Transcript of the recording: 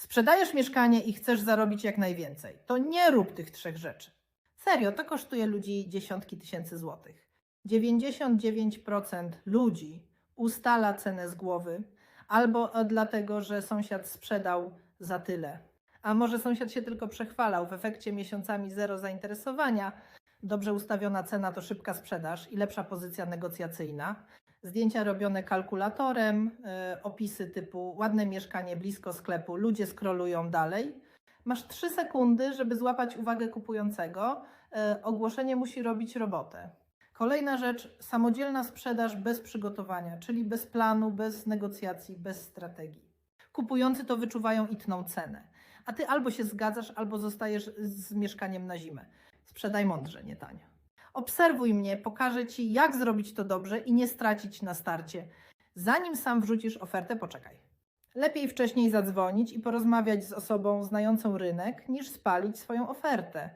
Sprzedajesz mieszkanie i chcesz zarobić jak najwięcej. To nie rób tych trzech rzeczy. Serio, to kosztuje ludzi dziesiątki tysięcy złotych. 99% ludzi ustala cenę z głowy albo dlatego, że sąsiad sprzedał za tyle. A może sąsiad się tylko przechwalał, w efekcie miesiącami zero zainteresowania, dobrze ustawiona cena to szybka sprzedaż i lepsza pozycja negocjacyjna. Zdjęcia robione kalkulatorem, e, opisy typu ładne mieszkanie blisko sklepu, ludzie skrolują dalej. Masz 3 sekundy, żeby złapać uwagę kupującego. E, ogłoszenie musi robić robotę. Kolejna rzecz, samodzielna sprzedaż bez przygotowania, czyli bez planu, bez negocjacji, bez strategii. Kupujący to wyczuwają i tną cenę, a ty albo się zgadzasz, albo zostajesz z mieszkaniem na zimę. Sprzedaj mądrze, nie tanio. Obserwuj mnie, pokażę ci, jak zrobić to dobrze i nie stracić na starcie. Zanim sam wrzucisz ofertę, poczekaj. Lepiej wcześniej zadzwonić i porozmawiać z osobą znającą rynek, niż spalić swoją ofertę.